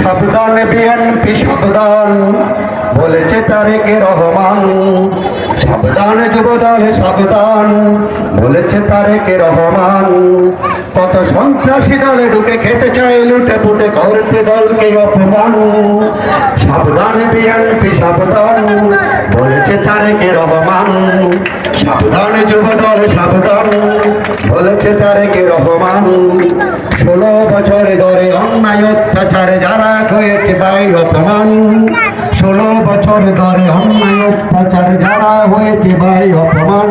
সাবধান বিএনপি, সাবধান, বলেছে তারেকে রহমান। সাবধান যুবদল, সাবধান, বলেছে তারেকে রহমান। কত সন্ত্রাসী দলে ঢুকে খেতে চায়, লুটে পুটে করতে দলকে অপমান। সাবধান বিএনপি, সাবধান, বলেছে তারেকে রহমান। সাবধান যুবদল, সাবধান তারেকে রহমান ষোলো বছর ধরে অন্যায় অত্যাচারে যারা হয়েছে বাই অপমান। ষোলো বছর ধরে অন্যায় অত্যাচারে যারা হয়েছে বাই অপমান।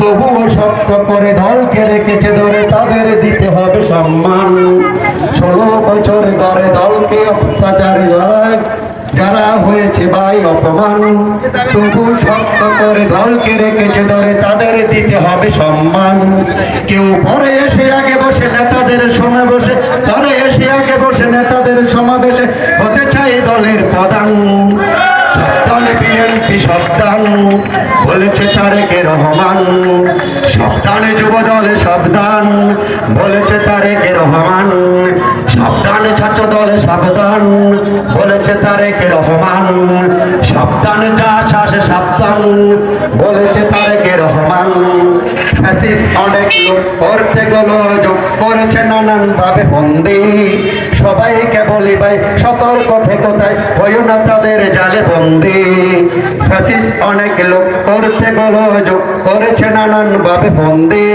তবুও শক্ত করে দলকে রেখেছে ধরে তাদের দিতে হবে সম্মান। ষোলো বছর ধরে দলকে অত্যাচারে যারা যারা হয়েছে ভাই অপমান, তবু শক্ত করে দলকে রেখেছে ধরে তাদের দিতে হবে সম্মান। কেউ পরে এসে আগে বসে নেতাদের সময় বসে পরে এসে আগে বসে নেতাদের সমাবেশে হতে চাই দলের প্রধান। বলেছে তারেকে রহমান। সাবধানে যুব দলে সাবধান তারেকে রহমান। সাবধান যা শ্বাসে, সাবধান, বলেছে তারেকে রহমান। ফ্যাসিস অনেক লোক করতে গেল, যোগ করেছে নানান ভাবে বন্দি। সবাইকে বলি ভাই সতর্ক থেকে কোথায়? হইও না তাদের জালে বন্দি। ফ্যাসিস অনেক লোক করতে গেল, যোগ করেছে নানান ভাবে বন্দি।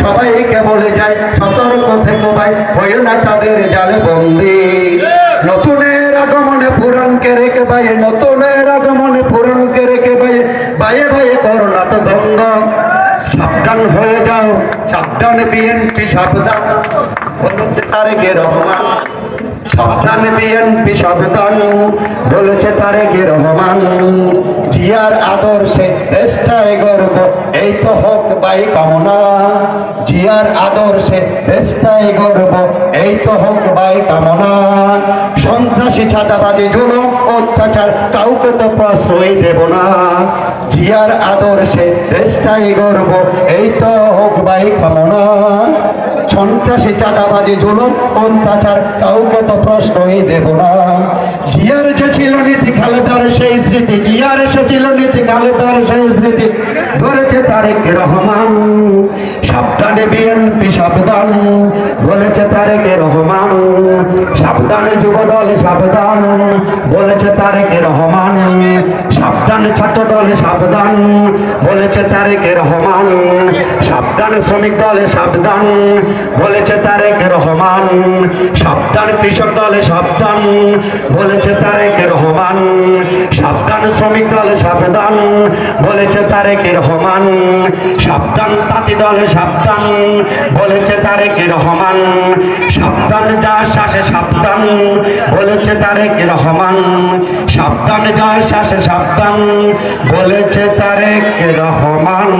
সবাইকে বলে যায় সতর্ক থেকে ভাই হইও না তাদের জালে বন্দি। আগমনে বাইয়ে নতুনের আগমনে পুরনকে রেখে বাইয়ে বাইয়ে বাইয়ে করোনা তো দঙ্গ সাবধান হয়ে যাও, সাবধান বিএনপি, সাবধান। বলেছে তারেকে রহমান, সাবধান বিএনপি, সাবধান। বলেছে তারেকে রহমান, জিয়ার আদর্শে দেশটায় গর্ব, এই তো হোক বাই কামনা। জিয়ার আদর্শে দেশটাই গর্ব, এই তো হোক বাই কামনা। সন্ত্রাসী, ছাতাবাজি, জুলুম, অত্যাচার, কাউকে তো প্রশ্রয় দেব না। জিয়ার আদর্শে দেশটাই গর্ব, এই তো হোক বাই কামনা। সন্ত্রাসী চাঁদাবাজি জুলুম, অত্যাচার, কাউকে তো প্রশ্নই দেব না। জিয়ার যে ছিল নীতি, খালেদার সেই স্মৃতি, জিয়ার সে ছিল নীতি, খালেদার সেই স্মৃতি। ধরেছে তারেক রহমান। সাবধানে বিএনপি সাবধান, বলেছে তারেক রহমান। সাবধানে যুবদল সাবধান, বলেছে তারেক রহমান। সাবধান ছাত্র দল সাবধান, বলেছে তারেক রহমান। সাবধান শ্রমিক দলে সাবধান, বলেছে তারেক রহমান। সাবধান কৃষক দলে সাবধান, বলেছে তারেক রহমান। সাবধান শ্রমিক দল সাবধান, বলেছে তারেকের রহমান সাবধান তাঁতি দল সাবধান, বলেছে তারেকের রহমান সাবধান যা শ্বাসে সাবধান, বলেছে তারেকের রহমান সাবধান যা শ্বাসে সাবধান, বলেছে তারেক রহমান